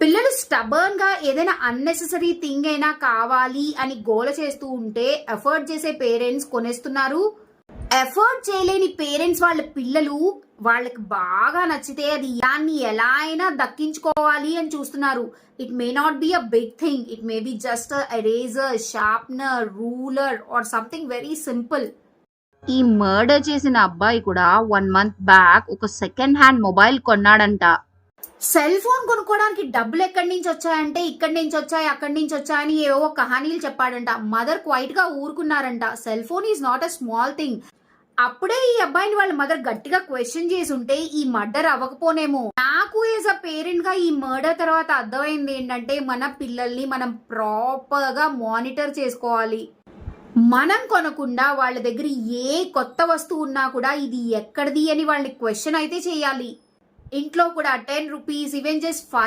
పిల్లలు స్టబర్న్గా ఏదైనా unnecessary thing అయినా కావాలి అని గోల చేస్తూ ఉంటే ఎఫర్ట్ చేసే పేరెంట్స్ కొనేస్తున్నారు. ఎఫర్ట్ చేయలేని పేరెంట్స్ వాళ్ళ పిల్లలు వాళ్ళకి బాగా నచ్చితే అది దాన్ని ఎలా అయినా దక్కించుకోవాలి అని చూస్తున్నారు. It may not be a big thing it may be just eraser sharpener ruler or something very simple ఈ మర్డర్ చేసిన అబ్బాయి కూడా వన్ మంత్ బ్యాక్ ఒక సెకండ్ హ్యాండ్ మొబైల్ కొన్నాడంట. సెల్ ఫోన్ కొనుక్కోవడానికి డబ్బులు ఎక్కడి నుంచి వచ్చాయంటే ఇక్కడి నుంచి వచ్చాయి అక్కడి నుంచి వచ్చాయని ఏవో కహానీలు చెప్పాడంట. మదర్ క్వైట్గా ఊరుకున్నారంట. Cell phone is not a small thing అప్పుడే ఈ అబ్బాయిని వాళ్ళ మదర్ గట్టిగా క్వశ్చన్ చేసి ఉంటే ఈ మర్డర్ అవ్వకపోనేమో. నాకు యాజ్ అ పేరెంట్గా ఈ మర్డర్ తర్వాత అర్థమైంది ఏంటంటే మన పిల్లల్ని మనం ప్రాపర్గా మానిటర్ చేసుకోవాలి. మనం కొనకుండా వాళ్ళ దగ్గర ఏ కొత్త వస్తువు ఉన్నా కూడా ఇది ఎక్కడిది అని వాళ్ళని క్వశ్చన్ అయితే చేయాలి. ఇంట్లో కూడా ten rupees even just five